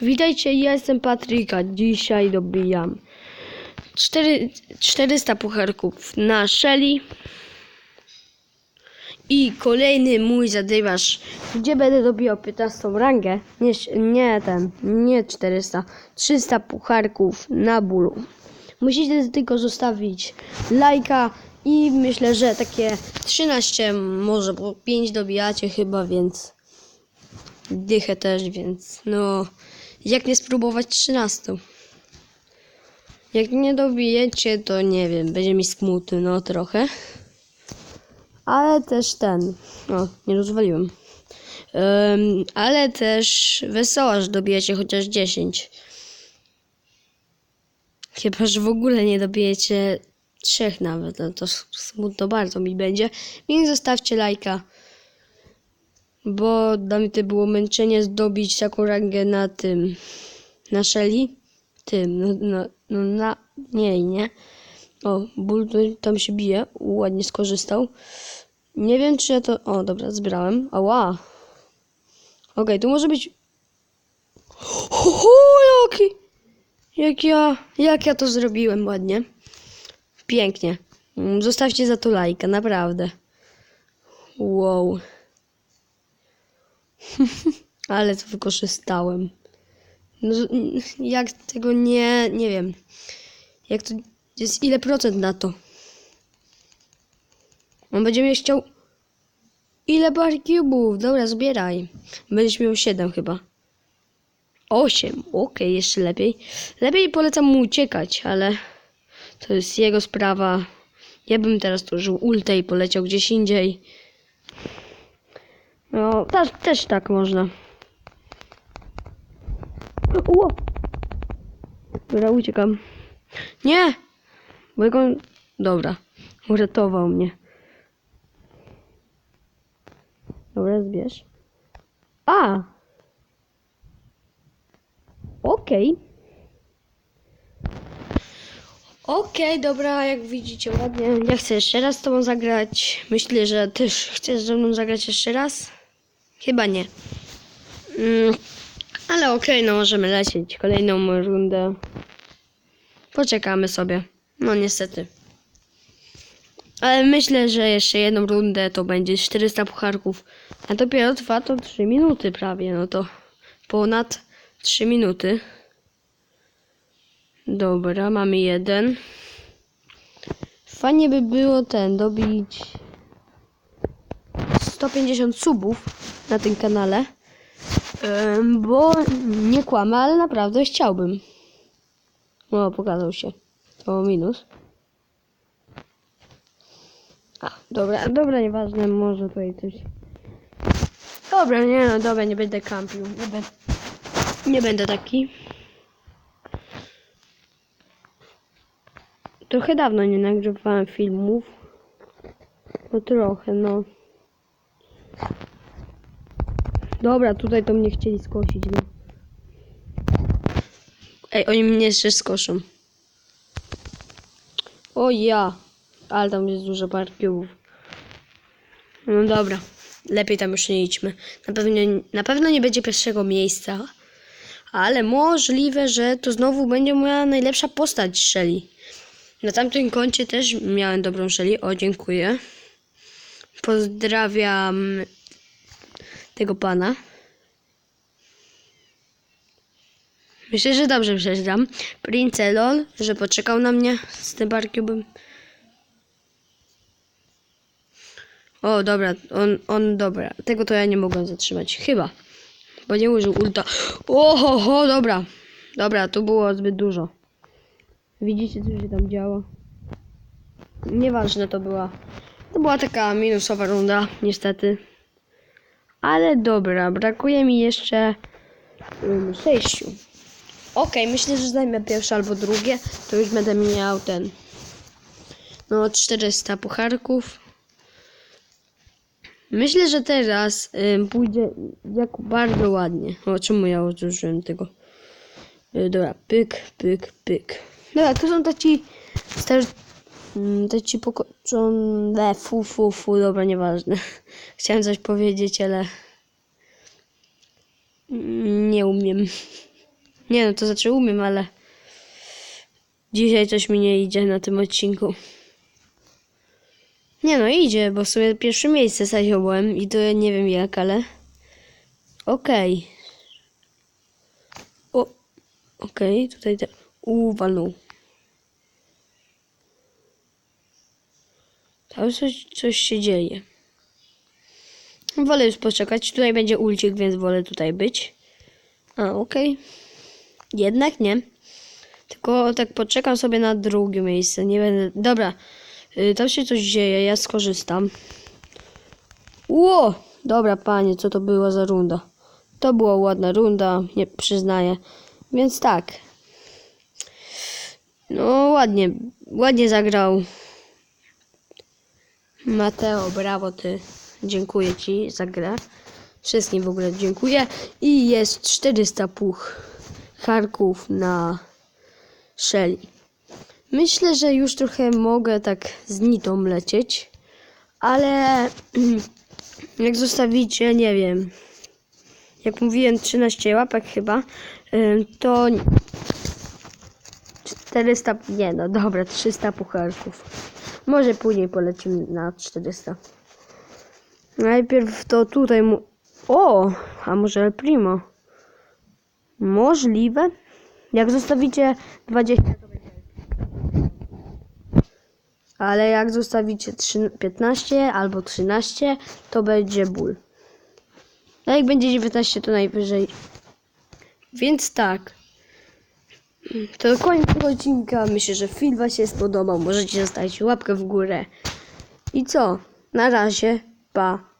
Witajcie, ja jestem Patryka. Dzisiaj dobijam 4, 400 pucharków na Shelly. I kolejny mój zadywasz, gdzie będę dobijał 15 rangę. Nie, nie ten, nie 400, 300 pucharków na bólu. Musicie tylko zostawić lajka i myślę, że takie 13, może bo 5 dobijacie chyba, więc dychę też, więc no jak nie spróbować 13. Jak nie dobijecie, to nie wiem, będzie mi smutno no trochę. Ale też ten, o, nie rozwaliłem. Ym, ale też wesoło, że dobijecie chociaż 10. Chyba, że w ogóle nie dobijecie trzech nawet, no to smutno bardzo mi będzie. Więc zostawcie lajka. Bo dla mnie to było męczenie zdobić taką rangę na tym, na Shelly. Tym, no, no, no na niej, nie? O, ból tam się bije, ładnie skorzystał. Nie wiem, czy ja to... O, dobra, zbrałem. Ała. Okej, tu może być... O, jaki... Jak ja... Jak ja to zrobiłem ładnie. Pięknie. Mm, Zostawcie za to lajka, naprawdę. Wow. Ale to wykorzystałem. No, jak tego nie... Nie wiem. Jak to... Jest ile procent na to? On będzie miał chciał... Ile bar cubów? Dobra, zbieraj. Będziesz miał 7 chyba. 8. Okej, jeszcze lepiej. Lepiej polecam mu uciekać, ale... To jest jego sprawa. Ja bym teraz tu użył ultę i poleciał gdzieś indziej. No, też, też tak można. Ło! Dobra, uciekam. Nie! Bo jak on... Dobra. Uratował mnie. Dobra, zbierz. A! Okej. Okej, dobra, jak widzicie ładnie. Ja chcę jeszcze raz z tobą zagrać. Myślę, że też chcesz ze mną zagrać jeszcze raz? Chyba nie. Mm, ale okej, no możemy lecieć. Kolejną rundę. Poczekamy sobie. No niestety. Ale myślę, że jeszcze jedną rundę to będzie 400 pucharków. A dopiero trwa to 3 minuty prawie. No to ponad 3 minuty. Dobra, mamy jeden. Fajnie by było ten dobić 150 subów na tym kanale. Bo nie kłamę, ale naprawdę chciałbym. O, pokazał się. To minus. A, dobra, dobra, nieważne, może coś. Dobra, nie no, dobra, nie będę kampił. Nie, be... nie będę taki. Trochę dawno nie nagrywałem filmów. No trochę, no. Dobra, tutaj to mnie chcieli skosić, no. Ej, oni mnie jeszcze skoszą. O ja. Ale tam jest dużo parkiów. No dobra. Lepiej tam już nie idźmy. Na pewno, na pewno nie będzie pierwszego miejsca. Ale możliwe, że to znowu będzie moja najlepsza postać Shelly. Na tamtym koncie też miałem dobrą Shelly. O, dziękuję. Pozdrawiam tego pana. Myślę, że dobrze przeczytam. Princelol, że poczekał na mnie z tym barkiubem. O, dobra, on, on, dobra. Tego to ja nie mogłem zatrzymać. Chyba. Bo nie użył ulta. Oho, ho, dobra. Dobra, tu było zbyt dużo. Widzicie, co się tam działo? Nieważne to była. To była taka minusowa runda, niestety. Ale dobra, brakuje mi jeszcze um, sześciu. Okej, myślę, że zajmę pierwsze albo drugie. To już będę miał ten. No, 400 pucharków. Myślę, że teraz ym, pójdzie jak bardzo ładnie. O, czemu ja użyłem tego? Y, dobra, pyk, pyk, pyk. Dobra, to są ci star... mm, Te ci pokoczone... Fu, fu, fu, dobra, nieważne. Chciałem coś powiedzieć, ale... mm, Nie umiem. Nie no, to znaczy umiem, ale dzisiaj coś mi nie idzie na tym odcinku. Nie no, idzie, bo w sumie pierwsze miejsce zająłem i to nie wiem jak, ale okej. O, okej, tutaj te... Uwalnął. Coś, coś się dzieje. Wolę już poczekać. Tutaj będzie ulcik, więc wolę tutaj być. A, okej. Jednak nie. Tylko tak poczekam sobie na drugie miejsce. Nie będę. Dobra. Y, Tam się coś dzieje, ja skorzystam. Ło! Dobra, panie, co to była za runda? To była ładna runda, nie przyznaję. Więc tak. No ładnie, ładnie zagrał. Mateo, brawo ty. Dziękuję ci za grę. Wszystkim w ogóle dziękuję. I jest 400 puch harków na Shelly. Myślę, że już trochę mogę tak z nitą lecieć, ale jak zostawicie, nie wiem, jak mówiłem 13 łapek chyba, to 400, nie no dobra, 300 pucharków. Może później polecimy na 400. Najpierw to tutaj mu... O! A może El Primo? Możliwe? Jak zostawicie 20 to będzie. Ale jak zostawicie 3, 15 albo 13 to będzie ból. No jak będzie 19 to najwyżej. Więc tak. To koniec odcinka. Myślę, że film Wam się spodobał. Możecie zostawić łapkę w górę. I co? Na razie. Pa.